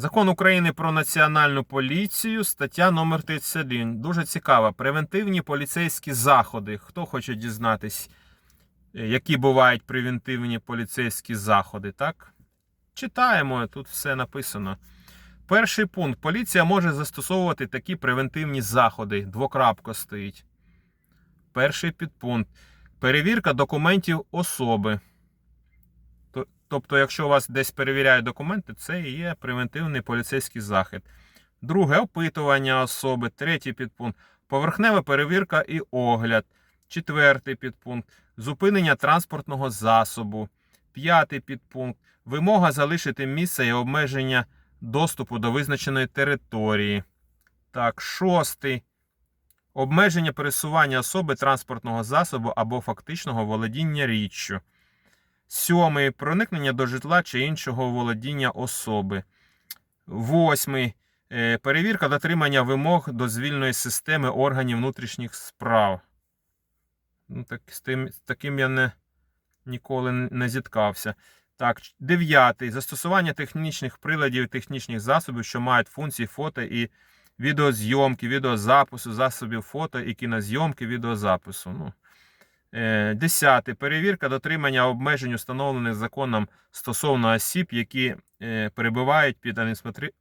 Закон України про національну поліцію, стаття номер 31. Дуже цікава. Превентивні поліцейські заходи. Хто хоче дізнатись, е, які бувають превентивні поліцейські заходи, так? Читаємо, тут все написано. Перший пункт. Поліція може застосовувати такі превентивні заходи. Двокрапка стоїть. Перший підпункт. Перевірка документів особи. То- Тобто, якщо вас десь перевіряють документи, це і є превентивний поліцейський захід. Друге опитування особи. Третій підпункт. Поверхнева перевірка і огляд. Четвертий підпункт. Зупинення транспортного засобу. П'ятий підпункт. Вимога залишити місце і обмеження доступу до визначеної території. Так, шостий. Обмеження пересування особи транспортного засобу або фактичного володіння річчю. Сьомий. Проникнення до житла чи іншого володіння особи. Восьмий. Е, Перевірка дотримання вимог дозвільної системи органів внутрішніх справ. Ну, так, з, тим, з таким я не, ніколи не зіткався. Так, дев'ятий. Застосування технічних приладів і технічних засобів, що мають функції фото і відеозйомки, відеозапису, засобів фото і кінозйомки, відеозапису. Ну, Десяте. Перевірка дотримання обмежень, установлених законом стосовно осіб, які е, перебувають під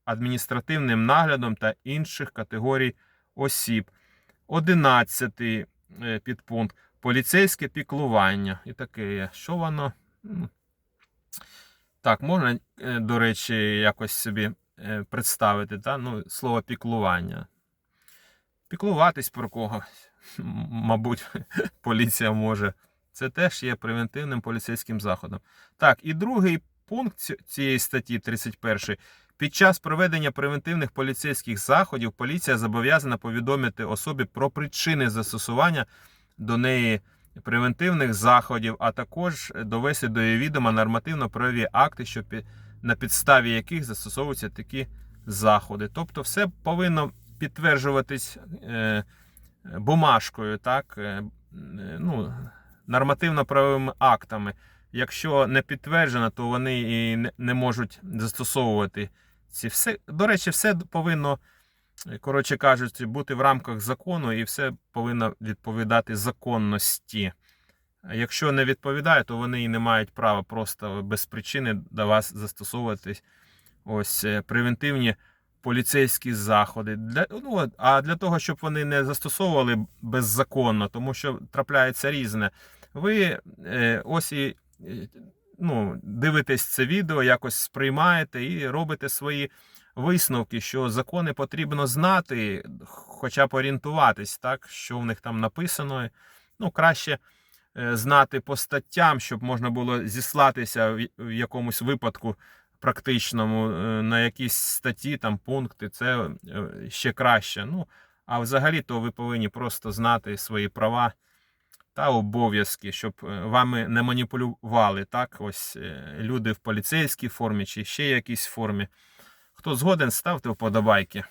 адміністративним наглядом та інших категорій осіб. Одинадцятий е, підпункт. Поліцейське піклування. І таке є. Що воно? Так, можна, е, до речі, якось собі е, представити, та? ну, слово піклування. Піклуватись про когось, мабуть, поліція може. Це теж є превентивним поліцейським заходом. Так, і другий пункт цієї статті 31. Під час проведення превентивних поліцейських заходів поліція зобов'язана повідомити особі про причини застосування до неї превентивних заходів, а також довести до її відома нормативно-правові акти, що на підставі яких застосовуються такі заходи. Тобто, все повинно підтверджуватись е, бумажкою, так, е, е, ну, нормативно-правовими актами. Якщо не підтверджено, то вони і не- можуть застосовувати ці все. До речі, все повинно, коротше кажучи, бути в рамках закону і все повинно відповідати законності. Якщо не відповідає, то вони і не мають права просто без причини до вас застосовувати ось превентивні поліцейські заходи. Для, ну, а для того, щоб вони не застосовували беззаконно, тому що трапляється різне. Ви е, ось і е, ну, дивитесь це відео, якось сприймаєте і робите свої висновки, що закони потрібно знати, хоча б орієнтуватись, так, що в них там написано. Ну, краще е, знати по статтям, щоб можна було зіслатися в в якомусь випадку практичному е, на якісь статті, там пункти, це е, ще краще. Ну, а взагалі, то ви повинні просто знати свої права та обов'язки, щоб е, вами не маніпулювали. Так, ось люди в поліцейській формі чи ще якійсь формі. Хто згоден, ставте вподобайки.